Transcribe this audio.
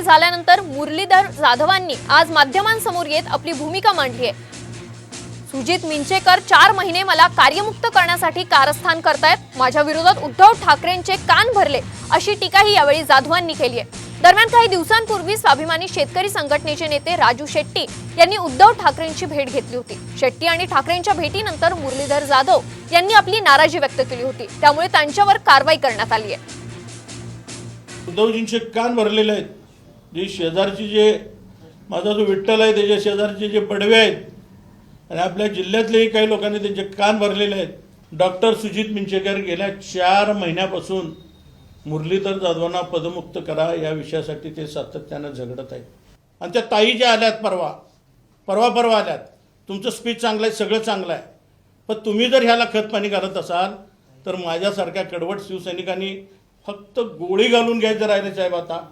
हे झाल्यानंतर मुरलीधर जाधवांनी आज माध्यमांसमोर येत आपली भूमिका मांडली आहे. सुजित मिंचेकर चार महिने मला कार्यमुक्त करण्यासाठी कारस्थान करतायत. माझ्या विरोधात उद्धव ठाकरेंचे कान भरले अशी टीकाही यावेळी जाधवांनी केली आहे. दरम्यान काही दिवसांपूर्वी स्वाभिमानी शेतकरी संघटनेचे नेते राजू शेट्टी यांनी उद्धव ठाकरेंची भेट घेतली होती. शेट्टी आणि ठाकरेंच्या भेटीनंतर मुरलीधर जाधव यांनी आपली नाराजी व्यक्त केली होती. त्यामुळे त्यांच्यावर कारवाई करण्यात आली आहे. उद्धवजींचे कान भरलेले आहेत. जे शेजारचे जे माझा जो विठ्ठल आहे त्याच्या शेजारचे जे पडवे आहेत आणि आपल्या जिल्ह्यातलेही काही लोकांनी त्यांचे कान भरलेले आहेत. डॉक्टर सुजित मिंचेकर गेल्या चार महिन्यापासून मुरलीधर जाधवांना पदमुक्त करा या विषयासाठी ते सातत्यानं झगडत आहेत. आणि त्या ताई ज्या आल्यात परवा परवा परवा आल्यात तुमचं स्पीच चांगलं आहे सगळं चांगलं आहे. पण तुम्ही जर ह्याला खतपाणी करत असाल तर माझ्यासारख्या कडवट शिवसैनिकांनी फक्त गोळी घालून घ्यायचं राहिले साहेब आता.